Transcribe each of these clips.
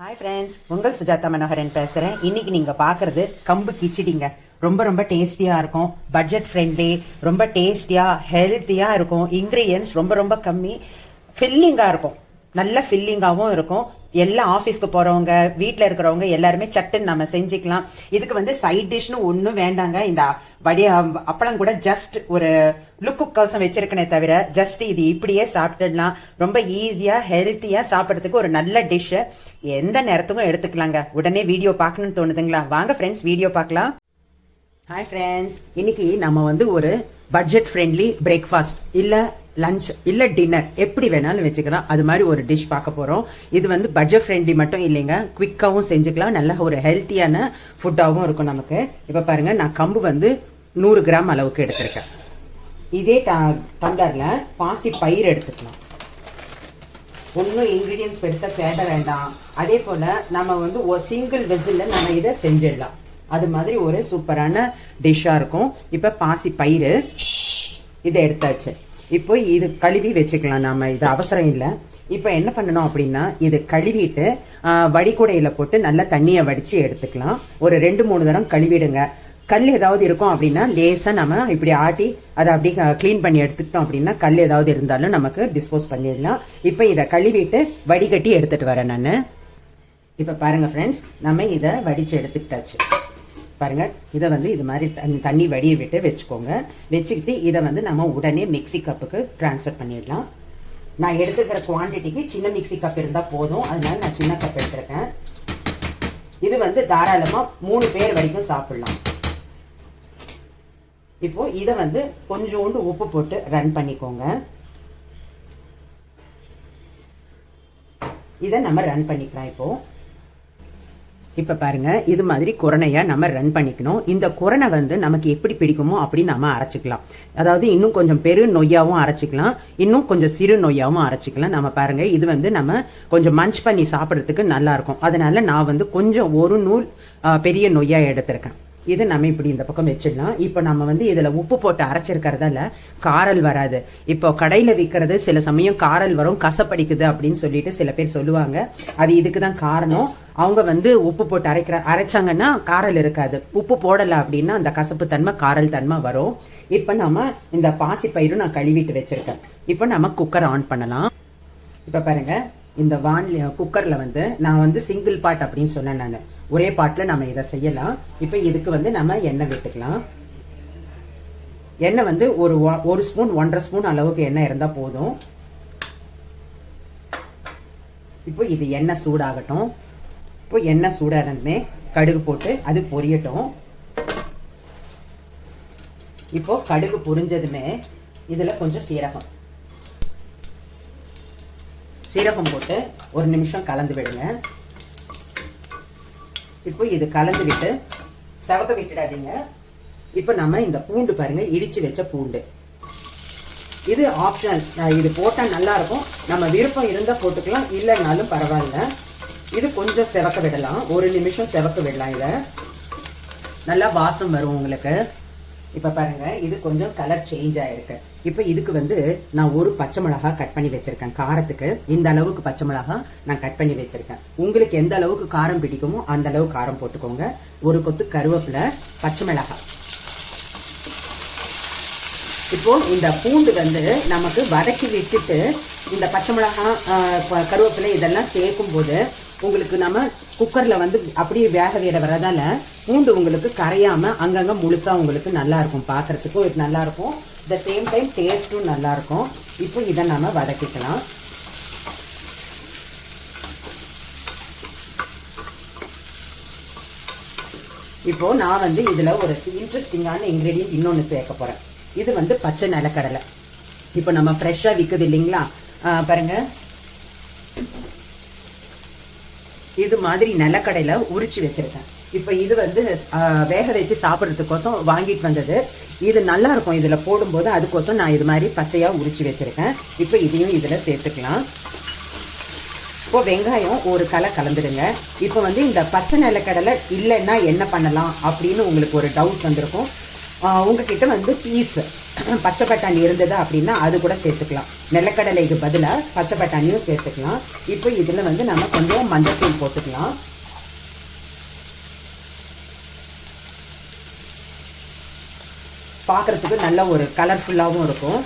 Hi friends உங்கள் சுஜாதா மனோகரன் பேசுகிறேன் இன்னைக்கு நீங்கள் பார்க்குறது கம்பு கிச்சடிங்க. ரொம்ப ரொம்ப டேஸ்டியாக இருக்கும். பட்ஜெட் ஃப்ரெண்ட்லி ரொம்ப டேஸ்டியாக ஹெல்த்தியாக இருக்கும். இன்க்ரீடியன்ஸ் ரொம்ப ரொம்ப கம்மி. ஃபில்லிங்காக இருக்கும். நல்ல ஃபில்லிங்காகவும் இருக்கும். எல்லா ஆஃபீஸ்க்கு போகிறவங்க வீட்டில் இருக்கிறவங்க எல்லாருமே சட்டுன்னு நம்ம செஞ்சுக்கலாம். இதுக்கு வந்து சைட் டிஷ்னு ஒன்றும் வேண்டாங்க. இந்த வடி அப்பளம் கூட ஜஸ்ட் ஒரு லுக்குக்கோசம் வச்சிருக்கனே தவிர ஜஸ்ட் இது இப்படியே சாப்பிட்டுடலாம். ரொம்ப ஈஸியாக ஹெல்த்தியாக சாப்பிட்றதுக்கு ஒரு நல்ல டிஷ்ஷை எந்த நேரத்துக்கும் எடுத்துக்கலாங்க. உடனே வீடியோ பார்க்கணும்னு தோணுதுங்களா? வாங்க ஃப்ரெண்ட்ஸ் வீடியோ பார்க்கலாம். ஹாய் ஃப்ரெண்ட்ஸ் இன்னைக்கு நம்ம வந்து ஒரு பட்ஜெட் ஃப்ரெண்ட்லி பிரேக்ஃபாஸ்ட் இல்லை லஞ்ச் இல்லை டின்னர் எப்படி வேணாலும் வச்சுக்கலாம். அது மாதிரி ஒரு டிஷ் பார்க்க போகிறோம் இது வந்து பட்ஜெட் ஃப்ரெண்ட்லி மட்டும் இல்லைங்க. குவிக்காகவும் செஞ்சுக்கலாம். நல்ல ஒரு ஹெல்த்தியான ஃபுட்டாகவும் இருக்கும் நமக்கு. இப்போ பாருங்கள் நான் கம்பு வந்து நூறு கிராம் அளவுக்கு எடுத்திருக்கேன். இதே ட- பாசி பயிர் எடுத்துக்கலாம். ஒன்றும் இன்க்ரீடியன்ஸ் பெருசாக தேட வேண்டாம். அதே போல் நம்ம வந்து ஒரு சிங்கிள் வெசிலில் நம்ம இதை செஞ்சிடலாம். அது மாதிரி ஒரு சூப்பரான டிஷ்ஷாக இருக்கும். இப்போ பாசி பயிறு இதை எடுத்தாச்சு. இப்போ இது கழுவி வச்சுக்கலாம். நாம இது அவசரம் இல்லை. இப்போ என்ன பண்ணணும் அப்படின்னா இது கழுவிட்டு வடிகுடையில் போட்டு நல்லா தண்ணியை வடித்து எடுத்துக்கலாம். ஒரு ரெண்டு மூணு தரம் கழுவிடுங்க. கல் ஏதாவது இருக்கும் அப்படின்னா லேசாக நம்ம இப்படி ஆட்டி அதை அப்படியே க்ளீன் பண்ணி எடுத்துக்கிட்டோம் அப்படின்னா கல் ஏதாவது இருந்தாலும் நமக்கு டிஸ்போஸ் பண்ணிடலாம். இப்போ இதை கழுவிட்டு வடிகட்டி எடுத்துகிட்டு வரேன் நான். இப்போ பாருங்கள் ஃப்ரெண்ட்ஸ் நம்ம இதை வடித்து எடுத்துக்கிட்டாச்சு. பாருங்க. இதை வந்து இது மாதிரி தண்ணி தண்ணி வடிய விட்டு வச்சுக்கோங்க. வச்சுக்கிட்டு இதை வந்து நம்ம உடனே மிக்ஸி கப்புக்கு ட்ரான்ஸ்ஃபர் பண்ணிடலாம். நான் எடுத்துக்கிற குவான்டிட்டிக்கு சின்ன மிக்ஸி கப் இருந்தால் போதும். அதனால நான் சின்ன கப் எடுத்திருக்கேன். இது வந்து தாராளமாக மூணு பேர் வரைக்கும் சாப்பிடலாம். இப்போ இதை வந்து கொஞ்சோண்டு உப்பு போட்டு ரன் பண்ணிக்கோங்க. இதை நம்ம ரன் பண்ணிக்கலாம் இப்போ. இப்போ பாருங்க இது மாதிரி குரணையை நம்ம ரன் பண்ணிக்கணும். இந்த குரணை வந்து நமக்கு எப்படி பிடிக்குமோ அப்படி நம்ம அரைச்சிக்கலாம். அதாவது இன்னும் கொஞ்சம் பெரு நொய்யாவும் அரைச்சிக்கலாம். இன்னும் கொஞ்சம் சிறு நொய்யாவும் அரைச்சிக்கலாம். நம்ம பாருங்க இது வந்து நம்ம கொஞ்சம் மஞ்ச் பண்ணி சாப்பிட்றதுக்கு நல்லா இருக்கும். அதனால நான் வந்து கொஞ்சம் ஒரு நூல் பெரிய நொய்யா எடுத்திருக்கேன். இது நம்ம இப்படி இந்த பக்கம் வச்சிடலாம். இப்போ நம்ம வந்து இதில் உப்பு போட்டு அரைச்சிருக்கிறதால காரல் வராது. இப்போ கடையில் விற்கிறது சில சமயம் காரல் வரும் கசப்படிக்குது அப்படின்னு சொல்லிட்டு சில பேர் சொல்லுவாங்க. அது இதுக்கு தான் காரணம். அவங்க வந்து உப்பு போட்டு அரைக்கிற அரைச்சாங்கன்னா காரல் இருக்காது. உப்பு போடலை அப்படின்னா அந்த கசப்பு தன்மை காரல் தன்மை வரும். இப்போ நம்ம இந்த பாசிப்பயிரும் நான் கழுவிட்டு வச்சிருக்கேன். இப்போ நம்ம குக்கர் ஆன் பண்ணலாம். இப்போ பாருங்க இந்த வான்ல குக்கரில் வந்து நான் வந்து சிங்கிள் பாட் அப்படின்னு சொன்னேன் நான். ஒரே பாட்டில் நம்ம இதை செய்யலாம். இப்போ இதுக்கு வந்து நம்ம எண்ணெய் விட்டுக்கலாம். எண்ணெய் வந்து ஒரு ஒரு ஸ்பூன் ஒன்றரை ஸ்பூன் அளவுக்கு எண்ணெய் இருந்தால் போதும். இப்போ இது எண்ணெய் சூடாகட்டும். இப்போ எண்ணெய் சூடானதுமே கடுகு போட்டு அது பொரியட்டும். இப்போ கடுகு பொரிஞ்சதுமே இதில் கொஞ்சம் சீரகம். சீரகம் போட்டு ஒரு நிமிஷம் கலந்து விடுங்க. இப்போ இது கலந்து விட்டு சவக்க விட்டுடாதீங்க. இப்போ நம்ம இந்த பூண்டு பாருங்க இடிச்சு வச்ச பூண்டு. இது ஆப்ஷனல் இது போட்டால் நல்லா இருக்கும் நம்ம விருப்பம் இருந்தால் போட்டுக்கலாம் இல்லைனாலும் பரவாயில்ல. இது கொஞ்சம் செவக்க விடலாம். ஒரு நிமிஷம் செவக்க விடலாம் இதை. நல்லா வாசம் வரும் உங்களுக்கு. இப்போ பாருங்க இது கொஞ்சம் கலர் சேஞ்ச் ஆயிருக்கு. இப்போ இதுக்கு வந்து நான் ஒரு பச்சை மிளகா கட் பண்ணி வச்சிருக்கேன். காரத்துக்கு இந்த அளவுக்கு பச்சை மிளகா நான் கட் பண்ணி வச்சிருக்கேன். உங்களுக்கு எந்த அளவுக்கு காரம் பிடிக்குமோ அந்த அளவு காரம் போட்டுக்கோங்க. ஒரு கொத்து கருவேப்பிலை பச்சை மிளகாய் இப்போ இந்த பூண்டு வந்து நமக்கு வதக்கி விட்டுட்டு இந்த பச்சை மிளகா கருவேப்பிலை இதெல்லாம் சேர்க்கும் போது உங்களுக்கு நம்ம குக்கரில் வந்து அப்படியே வேக வேட வரதால பூண்டு உங்களுக்கு கரையாமல் அங்கங்கே முழுசா உங்களுக்கு நல்லாயிருக்கும் பார்க்குறதுக்கும் பார்க்கறதுக்கும் இது நல்லா இருக்கும். த சேம் டைம் டேஸ்ட்டும் நல்லாயிருக்கும் இப்போ இதை நம்ம வதக்கிக்கலாம். இப்போது நான் வந்து இதில் ஒரு இன்ட்ரெஸ்டிங்கான இன்க்ரீடியன்ட் இன்னொன்று சேர்க்க போறேன். இது வந்து பச்சை நிலக்கடலை. இப்போ நம்ம ஃப்ரெஷ்ஷாக விற்குது இல்லைங்களா? பாருங்கள் பாருங்க இது மாதிரி நிலக்கடையில உரிச்சு வச்சிருக்கேன். இப்போ இது வந்து வேக வச்சு சாப்பிட்றதுக்கோசம் வாங்கிட்டு வந்தது. இது நல்லா இருக்கும். இதில் போடும்போது அதுக்கோசம் நான் இது மாதிரி பச்சையாக உரிச்சு வச்சிருக்கேன். இப்போ இதையும் இதில் சேர்த்துக்கலாம். இப்போ வெங்காயம் ஒரு கலை கலந்துடுங்க. இப்போ வந்து இந்த பச்சை நிலக்கடலை இல்லைன்னா என்ன பண்ணலாம் அப்படின்னு உங்களுக்கு ஒரு டவுட் வந்திருக்கும். உங்ககிட்ட வந்து பீஸ் பச்சை பட்டாணி இருந்தது அப்படின்னா அது கூட சேர்த்துக்கலாம். நிலக்கடலைக்கு பதிலாக பச்சை பட்டாணியும் சேர்த்துக்கலாம். இப்போ இதில் வந்து நம்ம கொஞ்சம் மஞ்சத்தூள் போட்டுக்கலாம். பார்க்குறதுக்கு நல்ல ஒரு கலர்ஃபுல்லாகவும் இருக்கும்.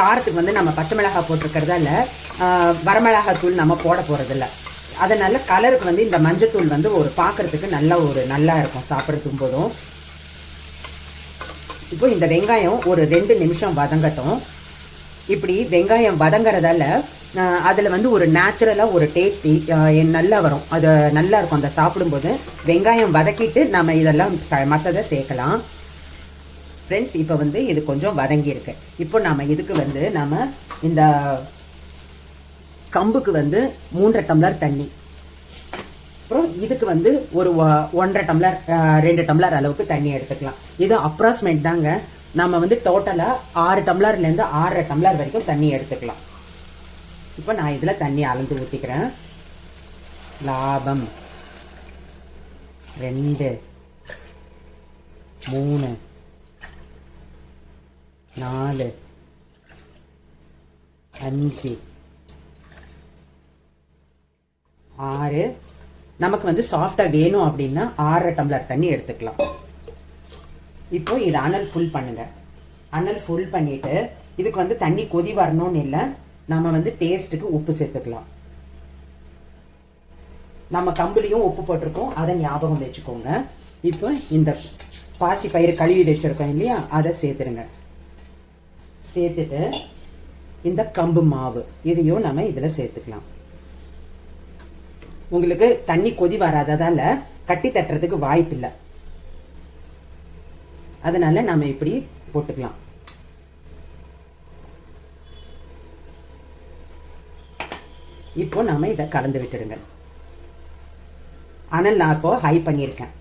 காரத்துக்கு வந்து நம்ம பச்சை மிளகாய் போட்டிருக்கிறதால வரமிளகாத்தூள் வரமிளகாய் தூள் நம்ம போட போகிறதில்ல அதனால் கலருக்கு வந்து இந்த மஞ்சத்தூள் வந்து ஒரு பார்க்குறதுக்கு நல்ல ஒரு நல்லா இருக்கும் சாப்பிட்றதுக்கும் போதும். இப்போ இந்த வெங்காயம் ஒரு ரெண்டு நிமிஷம் வதங்கட்டும். இப்படி வெங்காயம் வதங்குறதால அதில் வந்து ஒரு நேச்சுரலாக ஒரு டேஸ்டி நல்லா வரும். அது நல்லா இருக்கும் அந்த சாப்பிடும்போது. வெங்காயம் வதக்கிட்டு நம்ம இதெல்லாம் மற்றதை சேர்க்கலாம். ஃப்ரெண்ட்ஸ் இப்போ வந்து இது கொஞ்சம் வதங்கியிருக்கு. இப்போ நாம இதுக்கு வந்து நம்ம இந்த கம்புக்கு வந்து மூன்றரை டம்ளர் தண்ணி. அப்புறம் இதுக்கு வந்து ஒரு ஒன்றரை டம்ளர் அஹ், ரெண்டு டம்ளர் அளவுக்கு தண்ணி எடுத்துக்கலாம். இது அப்ராக்சிமேட் தாங்க. நம்ம வந்து டோட்டலாக ஆறு டம்ளர்லேருந்து ஆறரை டம்ளர் வரைக்கும் தண்ணி எடுத்துக்கலாம். இப்போ நான் இதில் தண்ணி அளந்து ஊற்றிக்கிறேன் லாபம். ரெண்டு. மூணு. நாலு. அஞ்சு. ஆறு. நமக்கு வந்து சாஃப்டாக வேணும் அப்படின்னா ஆறரை டம்ளர் தண்ணி எடுத்துக்கலாம். இப்போ இது அனல் ஃபுல் பண்ணுங்க. அனல் ஃபுல் பண்ணிட்டு இதுக்கு வந்து தண்ணி கொதி வரணும்னு இல்லை நம்ம வந்து டேஸ்ட்டுக்கு உப்பு சேர்த்துக்கலாம். நம்ம கம்புலையும் உப்பு போட்டிருக்கோம். அதை ஞாபகம் வச்சுக்கோங்க. இப்போ இந்த பாசி பயிறு கழுவி வச்சுருக்கோம் இல்லையா? அதை சேர்த்துருங்க. சேர்த்துட்டு இந்த கம்பு மாவு இதையும் நம்ம இதில் சேர்த்துக்கலாம். உங்களுக்கு தண்ணி கொதி வராததால கட்டி தட்டுறதுக்கு வாய்ப்பு இல்லை அதனால நம்ம இப்படி போட்டுக்கலாம். இப்போ நாம இதை கலந்து விட்டுடுங்க. ஆனால் நான் இப்போ ஹை பண்ணியிருக்கேன்.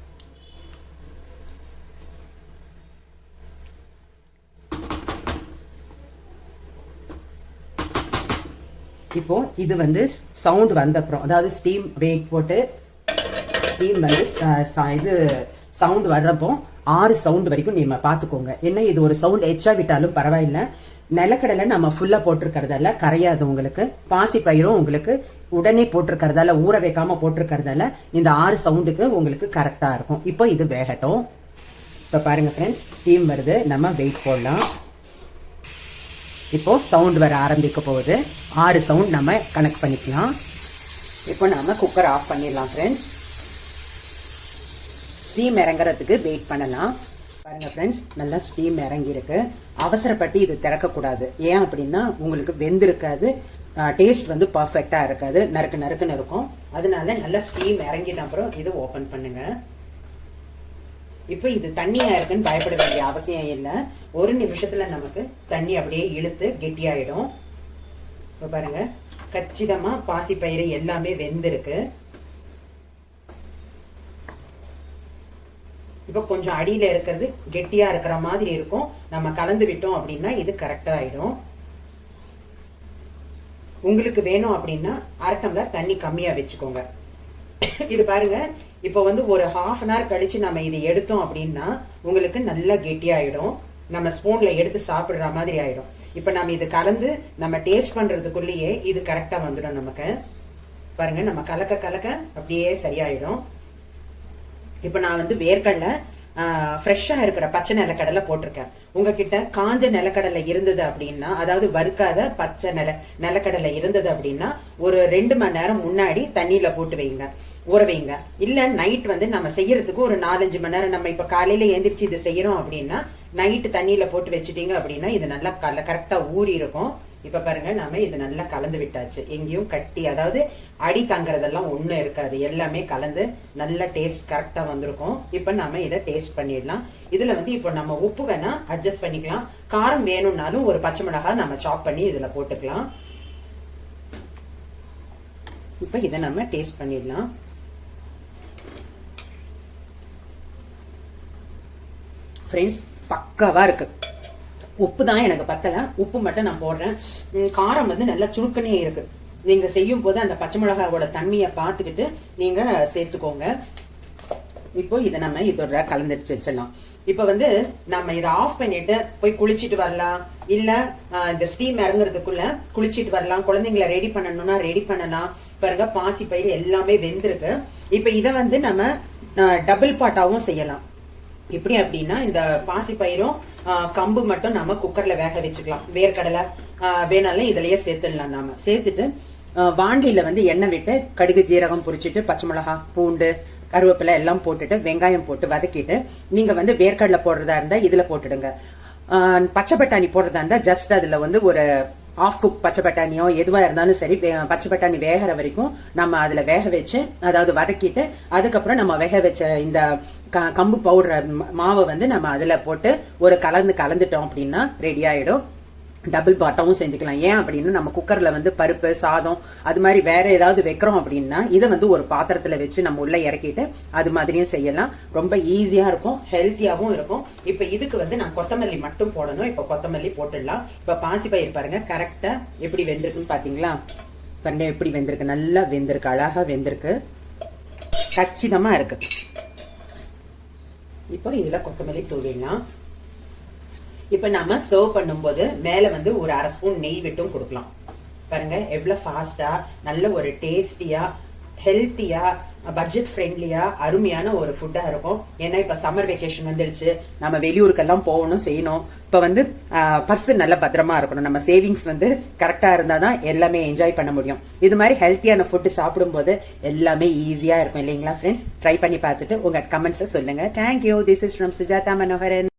இப்போ இது வந்து சவுண்ட் வந்த அப்புறம் அதாவது ஸ்டீம் வெயிட் போட்டு ஸ்டீம் வந்து இது சவுண்ட் வர்றப்போ ஆறு சவுண்ட் வரைக்கும் நீங்க பார்த்துக்கோங்க. என்ன இது ஒரு சவுண்ட் எச்சா விட்டாலும் பரவாயில்ல. நிலக்கடலை நம்ம ஃபுல்லா போட்டிருக்கறதால கரையாது உங்களுக்கு. பாசி பயிரும் உங்களுக்கு உடனே போட்டிருக்கறதால ஊற வைக்காம போட்டிருக்கறதால இந்த ஆறு சவுண்டுக்கு உங்களுக்கு கரெக்டா இருக்கும். இப்போ இது வேகட்டும். இப்போ பாருங்க ஃப்ரெண்ட்ஸ் ஸ்டீம் வருது. நம்ம வெயிட் போடலாம். இப்போ சவுண்ட் வர ஆரம்பிக்க போகுது. ஆறு சவுண்ட் நம்ம கனெக்ட் பண்ணிக்கலாம். இப்போ நாம் குக்கர் ஆஃப் பண்ணிடலாம் ஃப்ரெண்ட்ஸ் ஸ்டீம் இறங்குறதுக்கு வெயிட் பண்ணலாம். பாருங்கள் ஃப்ரெண்ட்ஸ் நல்லா ஸ்டீம் இறங்கியிருக்கு. அவசரப்பட்டு இது திறக்கக்கூடாது. ஏன் அப்படின்னா உங்களுக்கு வெந்திருக்காது. டேஸ்ட் வந்து பர்ஃபெக்டாக இருக்காது. நறுக்கு நறுக்குன்னு இருக்கும். அதனால நல்லா ஸ்டீம் இறங்கின அப்புறம் இது ஓப்பன் பண்ணுங்கள் இப்போ இது தண்ணியா இருக்குன்னு பயப்பட வேண்டிய அவசியம் இல்லை. ஒரு நிமிஷத்துல நமக்கு தண்ணி அப்படியே இழுத்து கெட்டியாயிடும். இப்போ பாருங்க. கச்சிதமா பாசிப்பயிறு எல்லாமே வெந்திருக்கு. இப்போ கொஞ்சம் அடியில இருக்கிறது கெட்டியா இருக்கிற மாதிரி இருக்கும். நம்ம கலந்து விட்டோம் அப்படின்னா இது கரெக்டா ஆயிடும். உங்களுக்கு வேணும் அப்படின்னா அரை டம்ளர் தண்ணி கம்மியா வச்சுக்கோங்க. இது பாருங்க. இப்போ வந்து ஒரு ஹாஃப் அன் ஹவர் கழிச்சு நம்ம இதை எடுத்தோம் அப்படின்னா உங்களுக்கு நல்லா கெட்டியாயிடும் நம்ம ஸ்பூன்ல எடுத்து சாப்பிடுற மாதிரி ஆயிடும். இப்போ நம்ம இது கலந்து நம்ம டேஸ்ட் பண்றதுக்குள்ளேயே இது கரெக்டா வந்துடும் நமக்கு. பாருங்க நம்ம கலக்க கலக்க அப்படியே சரியாயிடும். இப்போ நான் வந்து வேர்க்கடலை ஃப்ரெஷ்ஷாக இருக்கிற பச்சை நிலக்கடலை போட்டிருக்கேன். உங்ககிட்ட காஞ்ச நிலக்கடலை இருந்தது அப்படின்னா அதாவது வறுக்காத பச்சை நில நிலக்கடலை இருந்தது அப்படின்னா ஒரு ரெண்டு மணி நேரம் முன்னாடி தண்ணியில போட்டு வைங்க. ஊற வைங்க இல்லை நைட் வந்து நம்ம செய்யறதுக்கு ஒரு நாலஞ்சு மணி நேரம் நம்ம இப்போ காலையில எந்திரிச்சு இது செய்யறோம் அப்படின்னா நைட்டு தண்ணியில போட்டு வச்சுட்டீங்க அப்படின்னா இது நல்லா கல கரெக்டா ஊறி இருக்கும். இப்போ பாருங்க நாம இது நல்லா கலந்து விட்டாச்சு. எங்கேயும் கட்டி அதாவது அடி தங்குறதெல்லாம் ஒண்ணும் இருக்காது. எல்லாமே கலந்து நல்ல டேஸ்ட் கரெக்டா வந்திருக்கும். இப்போ நாம இதை டேஸ்ட் பண்ணிடலாம். இதுல வந்து இப்போ நம்ம உப்பு வேணா அட்ஜஸ்ட் பண்ணிக்கலாம். காரம் வேணும்னாலும் ஒரு பச்சை மிளகாய் நம்ம சாப் பண்ணி இதுல போட்டுக்கலாம். இப்போ இதை நம்ம டேஸ்ட் பண்ணிடலாம். ஃப்ரெண்ட்ஸ் பக்காவாக இருக்குது உப்பு தான் எனக்கு பத்தலை. உப்பு மட்டும் நான் போடுறேன். காரம் வந்து நல்லா சுருக்கனே இருக்கு. நீங்க செய்யும் போது அந்த பச்சை மிளகாவோட தன்மையை பார்த்துக்கிட்டு நீங்க சேர்த்துக்கோங்க. இப்போ இதை நம்ம இதோட கலந்துட்டு வச்சிடலாம். இப்போ வந்து நம்ம இதை ஆஃப் பண்ணிட்டு போய் குளிச்சிட்டு வரலாம். இல்லை இந்த ஸ்டீம் இறங்குறதுக்குள்ள குளிச்சிட்டு வரலாம். குழந்தைங்களை ரெடி பண்ணணும்னா ரெடி பண்ணலாம். பாருங்க பாசி பயிர் எல்லாமே வெந்திருக்கு. இப்போ இதை வந்து நம்ம டபுள் பாட்டாவும் செய்யலாம். எப்படி அப்படின்னா இந்த பாசி பயிரும் கம்பு மட்டும் நம்ம குக்கர்ல வேக வச்சுக்கலாம். வேர்க்கடலை வேணாலும் இதுலயே சேர்த்துடலாம் நாம. சேர்த்துட்டு வாண்டியில வந்து எண்ணெய் விட்டு கடுகு ஜீரகம் பொரிச்சிட்டு பச்சை மிளகா பூண்டு கருவேப்பிலை எல்லாம் போட்டுட்டு வெங்காயம் போட்டு வதக்கிட்டு நீங்க வந்து வேர்க்கடலை போடுறதா இருந்தா இதுல போட்டுடுங்க. பச்சை பட்டாணி போடுறதா இருந்தா ஜஸ்ட் அதுல வந்து ஒரு ஆஃப் குக் பச்சை பட்டாணியோ எதுவா இருந்தாலும் சரி பச்சை பட்டாணி வேகிற வரைக்கும் நம்ம அதுல வேக வச்சு அதாவது வதக்கிட்டு அதுக்கப்புறம் நம்ம வேக வச்ச இந்த க- கம்பு பவுடர் மாவை வந்து நம்ம அதில் போட்டு ஒரு கலந்து கலந்துட்டோம் அப்படின்னா ரெடி ஆகிடும் டபுள் பாட்டாவும் செஞ்சுக்கலாம். ஏன் அப்படின்னா நம்ம குக்கரில் வந்து பருப்பு சாதம் அது மாதிரி வேற ஏதாவது வைக்கிறோம் அப்படின்னா இதை வந்து ஒரு பாத்திரத்தில் வச்சு நம்ம உள்ள இறக்கிட்டு அது மாதிரியும் செய்யலாம். ரொம்ப ஈஸியாக இருக்கும். ஹெல்த்தியாகவும் இருக்கும். இப்போ இதுக்கு வந்து நான் கொத்தமல்லி மட்டும் போடணும். இப்போ கொத்தமல்லி போட்டுடலாம். இப்போ பாசி பயிர் பாருங்க. கரெக்டாக எப்படி வெந்திருக்குன்னு பார்த்தீங்களா பண்ண எப்படி வெந்திருக்கு. நல்லா வெந்திருக்கு. அழகாக வெந்திருக்கு. கச்சிதமாக இருக்குது இப்போ இதில் கொத்தமல்லி தூவிடலாம் இப்ப நம்ம சர்வ் பண்ணும்போது மேல வந்து ஒரு அரை ஸ்பூன் நெய் விட்டும் கொடுக்கலாம். பாருங்க எவ்வளவு ஃபாஸ்ட்டாக நல்ல ஒரு டேஸ்டியா ஹெல்த்தியாக பட்ஜெட் ஃப்ரெண்ட்லியாக அருமையான ஒரு ஃபுட்டாக இருக்கும். ஏன்னா இப்போ சம்மர் வெக்கேஷன் வந்துடுச்சு. நம்ம வெளியூருக்கெல்லாம் போகணும் செய்யணும். இப்போ வந்து பர்சன் நல்ல பத்திரமா இருக்கணும். நம்ம சேவிங்ஸ் வந்து கரெக்டாக இருந்தால் தான் எல்லாமே என்ஜாய் பண்ண முடியும். இது மாதிரி ஹெல்த்தியான ஃபுட்டு சாப்பிடும்போது எல்லாமே ஈஸியாக இருக்கும் இல்லைங்களா ஃப்ரெண்ட்ஸ் ட்ரை பண்ணி பார்த்துட்டு உங்கள் கமெண்ட்ஸை சொல்லுங்கள் thank you this is from Sujatha Manoharan